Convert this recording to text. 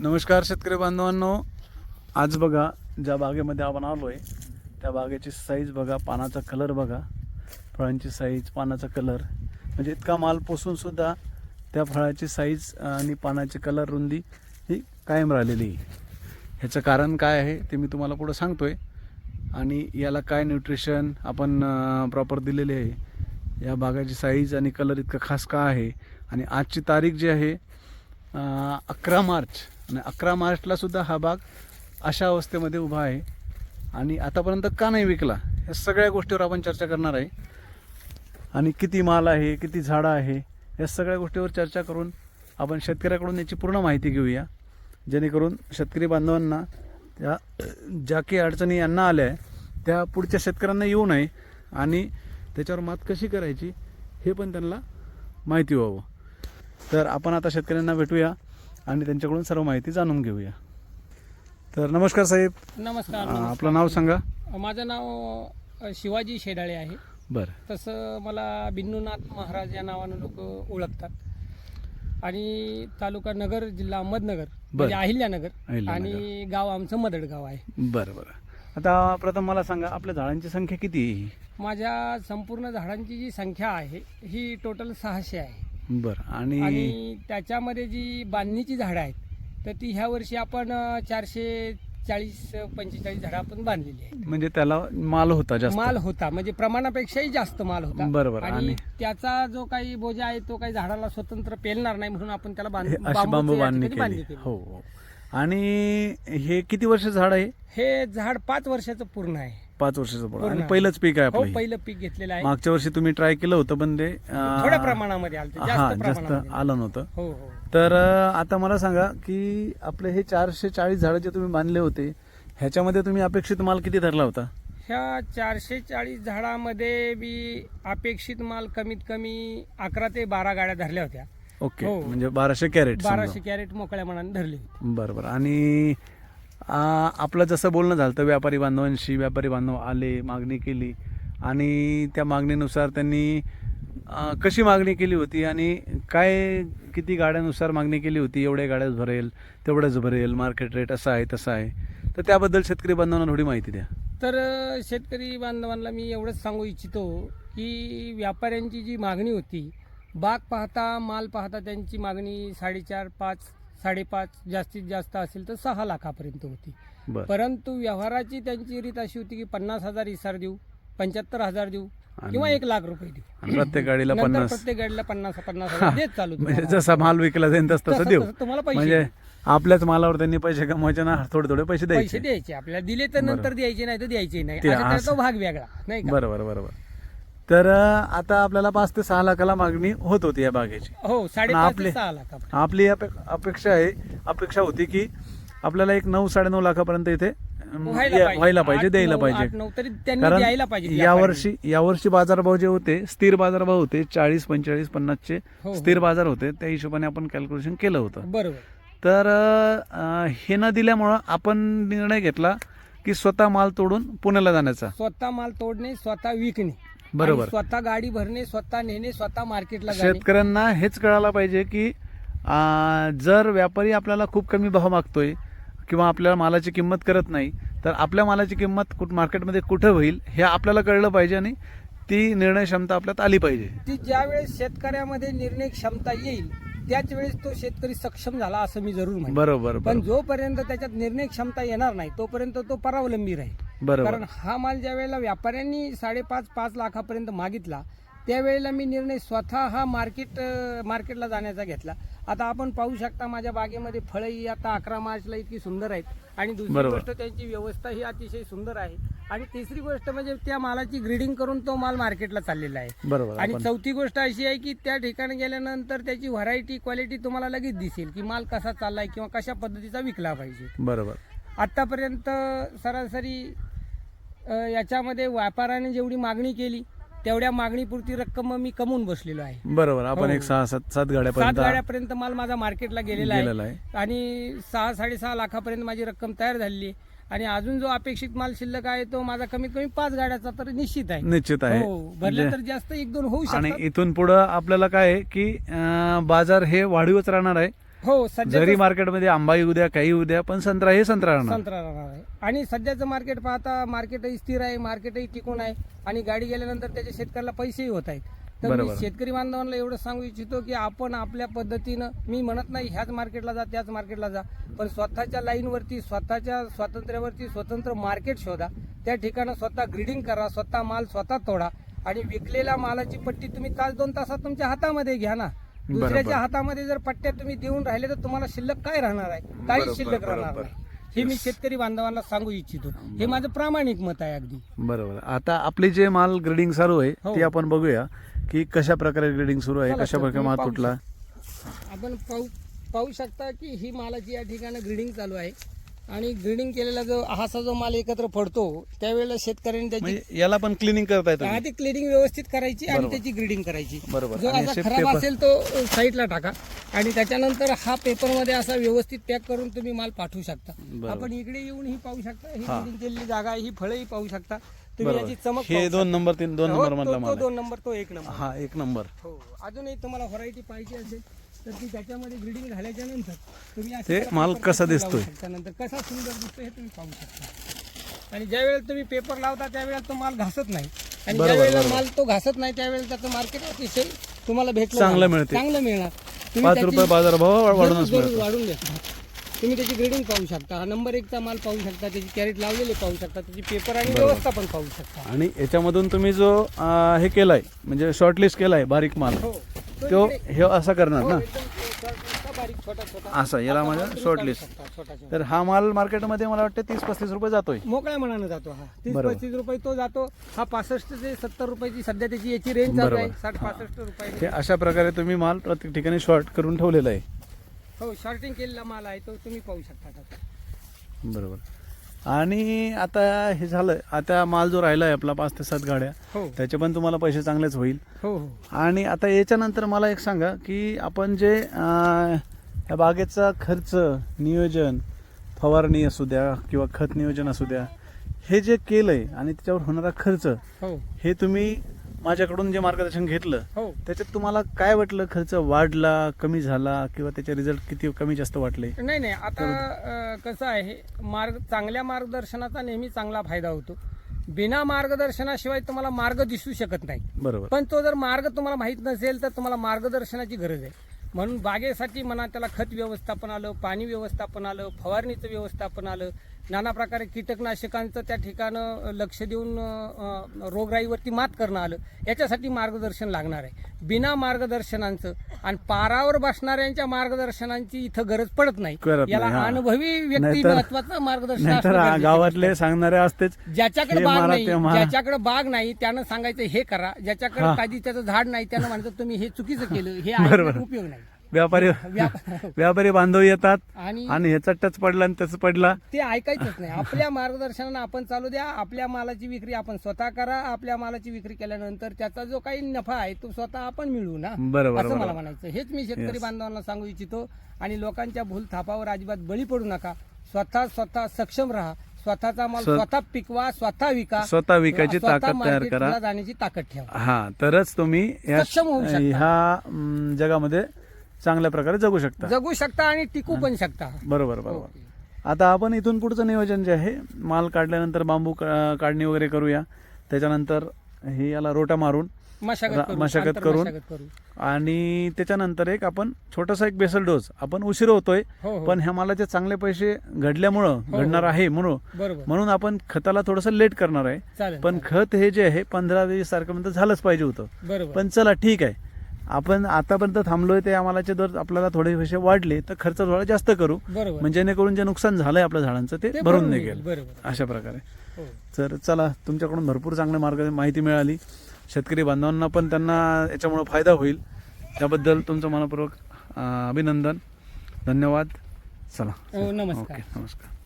नमस्कार शेतकरी बांधवांनो. आज बघा ज्या बागेमध्ये आपण आलो आहे त्या बागेची साईज बघा पानाचा कलर बघा. फळांची साईज पानाचा कलर म्हणजे इतका माल पोसूनसुद्धा त्या फळाची साईज आणि पानाची कलर रुंदी ही कायम राहिलेली आहे. ह्याचं कारण काय आहे ते मी तुम्हाला पुढं सांगतो आहे आणि याला काय न्यूट्रिशन आपण प्रॉपर दिलेले आहे या बागाची साईज आणि कलर इतकं खास का आहे? आणि आजची तारीख जी आहे अकरा मार्च. आणि अकरा मार्चला सुद्धा हा बाग अशा अवस्थेमध्ये उभा आहे. आणि आतापर्यंत का नाही विकला ह्या सगळ्या गोष्टीवर आपण चर्चा करणार आहे. आणि किती माल आहे किती झाडं आहे या सगळ्या गोष्टीवर चर्चा करून आपण शेतकऱ्याकडून याची पूर्ण माहिती घेऊया. जेणेकरून शेतकरी बांधवांना त्या ज्या काही अडचणी यांना आल्या आहे त्या पुढच्या शेतकऱ्यांना येऊ नये. आणि त्याच्यावर मात कशी करायची हे पण त्यांना माहिती व्हावं. तर आपण आता शेतकऱ्यांना भेटूया. आणि त्यांच्याकडून सर्व माहिती जाणून घेऊया. तर नमस्कार साहेब. नमस्कार. आपलं नाव सांगा. माझं नाव शिवाजी शेडाळे आहे. बरं. तसं मला बिन्नूनाथ महाराज या नावानं लोक ओळखतात. आणि तालुका नगर जिल्हा अहमदनगर म्हणजे अहिल्यानगर अहिल्यानगर. आणि गाव आमचं मदड गाव आहे. बरं बरं. आता प्रथम मला सांगा आपल्या झाडांची संख्या किती आहे? माझ्या संपूर्ण झाडांची जी संख्या आहे ही टोटल सहाशे आहे. बरं. आणि आणि त्याच्यामध्ये जी बांधणीची झाडं आहेत तर ती ह्या वर्षी आपण अ, चारशे चाळीस पंचेचाळीस झाडं आपण बांधलेली आहेत. म्हणजे त्याला माल होता जास्त? माल होता म्हणजे प्रमाणापेक्षाही जास्त माल होता. बरोबर. आणि आणि- त्याचा जो काही बोजा आहे तो काही झाडाला स्वतंत्र पेलणार नाही म्हणून आपण त्याला बांध- हे अशी बांबूचं बांबू या बांधणी ठिकाणी केली. बांधणी हो हो. आणि हे किती वर्ष झाड आहे? हे झाड पाच वर्षाचं पूर्ण आहे. पाच वर्षाचं पूर्ण. आणि. पहिलंच पीक आहे हो आपलं हे. पहिलं पीक घेतलेलं आहे. मागच्या वर्षी तुम्ही ट्राय केलं होतं पण ते अं, थोड्या प्रमाणामध्ये आलं हा जास्त जास्त प्रमाणामध्ये. आलं नव्हतं. हो हो. तर अं, आता मला सांगा की आपले हे चारशे चाळीस झाडं जे तुम्ही बांधले होते ह्याच्यामध्ये तुम्ही अपेक्षित माल किती धरला होता? ह्या चारशे चाळीस झाडामध्ये मी अपेक्षित माल कमीत कमी अकरा ते बारा गाड्या धरल्या होत्या. ओके हो. म्हणजे बाराशे कॅरेट बाराशे कॅरेट मोकळ्या मनाने धरले होते. बरं बरं. आणि आपलं जसं बोलणं झालं तर व्यापारी बांधवांशी व्यापारी बांधव आले मागणी केली. आणि त्या मागणीनुसार त्यांनी कशी मागणी केली होती आणि काय किती गाड्यानुसार मागणी केली होती एवढ्या गाड्याच भरेल तेवढंच भरेल मार्केट रेट असं आहे तसं आहे. तर त्याबद्दल शेतकरी बांधवांना थोडी माहिती द्या. तर शेतकरी बांधवांना मी एवढंच सांगू इच्छितो की व्यापाऱ्यांची जी मागणी होती बाग पाहता माल पाहता त्यांची मागणी साडेचार पाच साडेपाच जास्तीत जास्त असेल तर सहा लाखापर्यंत होती. परंतु व्यवहाराची त्यांची रीत अशी होती की पन्नास हजार इसार देऊ पंच्याहत्तर हजार देऊ किंवा एक लाख रुपये देऊ. प्रत्येक गाडीला पन्नास. प्रत्येक गाडीला पन्नास पन्नास देत चालू म्हणजे. जसा माल विकला जाईल तसं तसं देऊ. तुम्हाला पैसे म्हणजे आपल्याच मालावर त्यांनी पैसे कमवायचे ना थोडे थोडे पैसे पैसे द्यायचे. द्यायचे. आपल्याला दिले तर नंतर द्यायचे नाही तर द्यायचे नाही. भाग वेगळा नाही बरोबर बरोबर तर आता आपल्याला पाच ते सहा लाखाला मागणी होत होती या बागेची. हो साडेपाच ते सहा लाखापर्यंत आपली. अपे- अपेक्षा आहे अपेक्षा होती की आपल्याला एक नऊ साडेनऊ लाखापर्यंत इथे व्हायला पाहिजे. द्यायला पाहिजे. कारण द्यायला पाहिजे या वर्षी या वर्षी बाजारभाव जे होते स्थिर बाजारभाव होते चाळीस पंचेचाळीस पन्नासचे हो, हो. स्थिर बाजार होते त्या हिशोबाने आपण कॅल्क्युलेशन केलं होतं. बरोबर. तर हे न दिल्यामुळं आपण निर्णय घेतला की स्वतः माल तोडून पुण्याला जाण्याचा. स्वतः माल तोडणे स्वतः विकणे. बरोबर. आणि स्वतः गाडी भरणे स्वतः नेणे स्वतः मार्केटला जाणे. शेतकऱ्यांना हेच कळायला पाहिजे की आ, जर व्यापारी आपल्याला खूप कमी भाव मागतोय किंवा आपल्याला मालाची किंमत करत नाही तर आपल्या मालाची किंमत कुठ मार्केटमध्ये कुठं होईल हे आपल्याला कळलं पाहिजे आणि ती निर्णय क्षमता आपल्यात आली पाहिजे. ती ज्या वेळेस शेतकऱ्यामध्ये निर्णय क्षमता येईल त्याच वेळेस तो शेतकरी सक्षम झाला असं मी जरूर म्हणतो बरोबर पण बरोबर जोपर्यंत त्याच्यात निर्णय क्षमता येणार नाही तोपर्यंत तो परावलंबी राहील. बरोबर. कारण हा माल ज्या वेळेला व्यापाऱ्यांनी साडेपाच पाच लाखापर्यंत मागितला त्यावेळेला मी निर्णय स्वतः हा मार्केट अं, मार्केटला जाण्याचा घेतला. आता आपण पाहू शकता माझ्या बागेमध्ये फळं ही आता अकरा मार्चला इतकी सुंदर आहेत. आणि दुसरी बरोबर. गोष्ट त्यांची व्यवस्था ही अतिशय सुंदर आहे. आणि तिसरी गोष्ट म्हणजे त्या मालाची ग्रीडिंग करून तो माल मार्केटला चाललेला आहे. बरोबर आणि आपण चौथी गोष्ट अशी आहे की त्या ठिकाणी गेल्यानंतर त्याची व्हरायटी क्वालिटी तुम्हाला लगेच दिसेल की माल कसा चाललाय किंवा कशा पद्धतीचा विकला पाहिजे. बरोबर. आतापर्यंत सरासरी याच्यामध्ये व्यापाऱ्याने जेवढी मागणी केली तेवढ्या मागणीपुरती रक्कम मी कमवून बसलेलो आहे. बरोबर. आपण हो. एक सहा सात सात सात गाड्यापर्यंत गाड्यापर्यंत माल माझा मार्केटला गेलेला आहे. आणि सहा साडेसहा लाखापर्यंत माझी रक्कम तयार झालेली आहे. आणि अजून जो अपेक्षित माल शिल्लक आहे तो माझा कमीत कमी पाच गाड्याचा तर निश्चित आहे. निश्चित आहे. हो भरले म्हणजे- तर जास्त एक दोन होऊ आणि शकतात. इथून पुढं आपल्याला काय आहे की बाजार हे वाढीवच राहणार आहे. हो सध्या जरी मार्केटमध्ये आंबा येऊ द्या काही येऊ द्या पण संत्रा हे संत्रा राहणार. संत्रा राहणार आहे. आणि सध्याचं मार्केट पाहता मार्केटही स्थिर आहे मार्केटही टिकून आहे आणि गाडी गेल्यानंतर त्याच्या शेतकऱ्याला पैसेही होत आहेत. तर मी बरोबर. शेतकरी बांधवांना एवढं सांगू इच्छितो की आपण आपल्या पद्धतीनं मी म्हणत नाही ह्याच मार्केटला जा त्याच मार्केटला जा पण स्वतःच्या लाईनवरती स्वतःच्या स्वातंत्र्यावरती स्वतंत्र मार्केट शोधा. त्या ठिकाणी स्वतः ग्रीडिंग करा स्वतः माल स्वतः तोडा आणि विकलेल्या मालाची पट्टी तुम्ही तास दोन तासात तुमच्या हातामध्ये घ्या ना. दुसऱ्याच्या. हातामध्ये जर पट्ट्या तुम्ही देऊन राहिले तर तुम्हाला शिल्लक काय राहणार आहे? काही शिल्लक राहणार. नाही. हे मी शेतकरी बांधवांना सांगू इच्छितो. हे माझं प्रामाणिक मत आहे अगदी. बरोबर. आता आपली जे माल ग्रेडिंग चालू आहे हो. ती आपण बघूया की कशा प्रकारे ग्रेडिंग सुरू आहे चला, कशा प्रकारे तुम्ही माल पाहू तुटला आपण पाहू पाहू शकता की ही मालाची या ठिकाणी ग्रीडिंग चालू आहे. आणि ग्रीडिंग केलेला जो असा जो माल एकत्र पडतो त्यावेळेला शेतकऱ्यांनी त्याची म्हणजे याला पण क्लिनिंग करता येतं आधी क्लिनिंग व्यवस्थित करायची आणि बरोबर. त्याची ग्रीडिंग करायची बरोबर. जो आणि असा खराब paper- असेल तो साईडला टाका आणि त्याच्यानंतर हा पेपरमध्ये असा व्यवस्थित पॅक करून तुम्ही माल पाठवू शकता बरोबर. आपण इकडे येऊन ही पाहू शकता ही हा. ग्रीडिंग केलेली जागा आहे ही फळही पाहू शकता तुम्ही बरोबर याची चमक हे पाहू दोन नंबर तीन दोन शकता. नंबर हो, मधला तो- माल. दोन नंबर तो एक नंबर हा एक नंबर हो अजूनही तुम्हाला व्हरायटी पाहिजे असेल तर ती त्याच्यामध्ये ग्रीडिंग झाल्याच्यानंतर तुम्ही अशा ते प्रकारे माल पेपर कसा लावू दिसतोय? शकता. नंतर कसा सुंदर दिसतोय हे तुम्ही पाहू शकता. आणि ज्या वेळेला तुम्ही पेपर लावता त्यावेळेला तो माल घासत नाही. आणि ज्या वेळेला. माल तो घासत नाही त्यावेळेला त्याचं मार्केट अतिशय तुम्हाला भेटलं चांगलं जाणार. मिळते. चांगलं मिळणार. तुम्ही पाच त्याची- रुपये बाजारभाव जरूर मिळतो. वाढून देता. तुम्ही त्याची ग्रेडिंग पाहू शकता. हा नंबर एकचा माल पाहू शकता. त्याची कॅरेट लावलेले पाहू शकता. त्याची पेपर आणि व्यवस्था पण पाहू शकता. आणि याच्यामधून तुम्ही जो अं, हे केलाय म्हणजे शॉर्टलिस्ट केलाय बारीक माल. हो. तो हे असा करणार ना? असा याला शकता, छोटा छोटा. तर हा माल मार्केटमध्ये मला वाटतं तीस पस्तीस रुपये जातोय. मोकळ्या मनानं जातो हा. तीस. पस्तीस रुपये तो जातो. हा पासष्ट ते सत्तर रुपयाची सध्या त्याची याची रेंज चालू आहे. साठ पासष्ट रुपये. अशा प्रकारे तुम्ही माल प्रत्येक ठिकाणी शॉर्ट करून ठेवलेला आहे. हो शॉर्टिंग केलेला माल आहे तो तुम्ही पाहू शकता. बरोबर. आणि आता हे झालं आता माल जो राहिला आहे आपला पाच ते सात गाड्या हो. त्याचे पण तुम्हाला पैसे चांगलेच होईल. हो हो. आणि आता याच्यानंतर मला एक सांगा की आपण जे अं, ह्या बागेचा खर्च नियोजन फवारणी असू द्या किंवा खत नियोजन असू द्या हे जे केलंय आणि त्याच्यावर होणारा खर्च हो. हे तुम्ही माझ्याकडून जे मार्गदर्शन घेतलं हो. त्याच्यात तुम्हाला काय वाटलं? खर्च वाढला कमी झाला किंवा त्याचे रिझल्ट किती कमी जास्त वाटले? नाही नाही. आता अं, कसं आहे मार्ग चांगल्या मार्गदर्शनाचा नेहमी चांगला फायदा होतो. बिना मार्गदर्शनाशिवाय तुम्हाला मार्ग दिसू शकत नाही. बरोबर. पण तो जर मार्ग तुम्हाला माहीत नसेल तर तुम्हाला मार्गदर्शनाची गरज आहे. म्हणून बागेसाठी म्हणा त्याला खत व्यवस्थापन आलं पाणी व्यवस्थापन आलं फवारणीचं व्यवस्थापन आलं नाना प्रकारे कीटकनाशकांचं त्या ठिकाणं लक्ष देऊन रोगराईवरती मात करणं आलं. याच्यासाठी मार्गदर्शन लागणार आहे. बिना मार्गदर्शनांचं आणि पारावर बसणाऱ्यांच्या मार्गदर्शनांची इथं गरज पडत नाही. याला. अनुभवी व्यक्ती महत्वाचं मार्गदर्शन गावातले सांगणारे असतेच. ज्याच्याकडे बाग नाही. ज्याच्याकडे बाग नाही त्यानं सांगायचं हे करा. ज्याच्याकडे हा. कधी त्याचं झाड नाही त्यानं म्हणायचं तुम्ही हे चुकीचं केलं हे उपयोग नाही. व्यापारी व्याप- व्यापारी बांधव येतात आणि आणि ह्याचा टच पडला आणि त्याच पडला. ते ऐकायचंच नाही. आपल्या मार्गदर्शनानं आपण चालू द्या. आपल्या मालाची विक्री आपण स्वतः करा. आपल्या मालाची विक्री केल्यानंतर त्याचा जो काही नफा आहे तो स्वतः आपण मिळवू ना? बरोबर, असं मला बरोबर. म्हणायचं हेच मी शेतकरी Yes. बांधवांना सांगू इच्छितो आणि लोकांच्या भूल थापावर अजिबात बळी पडू नका. स्वतः स्वतः सक्षम राहा. स्वतःचा माल स्व- स्वतः पिकवा स्वतः विका. स्वतः विकायची स्वतः ताकद तयार करा. जाण्याची ताकद ठेवा. हा तरच तुम्ही या सक्षम होऊ शकता. ह्या जगामध्ये चांगल्या प्रकारे जगू शकता. जगू शकता आणि टिकू पण शकता. बरोबर बरोबर. आता आपण इथून पुढचं नियोजन जे आहे माल काढल्यानंतर बांबू का- काढणी वगैरे करूया. त्याच्यानंतर हे याला रोटा मारून मशागत रा- करू, मशागत आंतर करून. मशागत करू आणि त्याच्यानंतर एक आपण छोटासा एक बेसल डोस. आपण उशीर होतोय हो हो. पण ह्या मालाचे चांगले पैसे घडल्यामुळं हो. घडणार आहे म्हणून. बरोबर. म्हणून आपण खताला थोडंसं लेट करणार आहे. चालेल पण खत हे जे आहे पंधरा वीस तारखेपर्यंत झालंच पाहिजे होतं. बरोबर. पण चला ठीक आहे. आपण आतापर्यंत थांबलोय ते आम्हालाचे दर आपल्याला थोडे पैसे वाढले तर खर्च थोडा जास्त करू. म्हणजे जेणेकरून जे नुकसान झालंय आपल्या झाडांचं ते भरून निघेल. अशा प्रकारे. हो. तर चला तुमच्याकडून भरपूर चांगले मार्ग माहिती मिळाली. शेतकरी बांधवांना पण त्यांना याच्यामुळे फायदा होईल. त्याबद्दल तुमचं मनपूर्वक अभिनंदन. धन्यवाद. चला. हो, नमस्कार. ओके नमस्कार.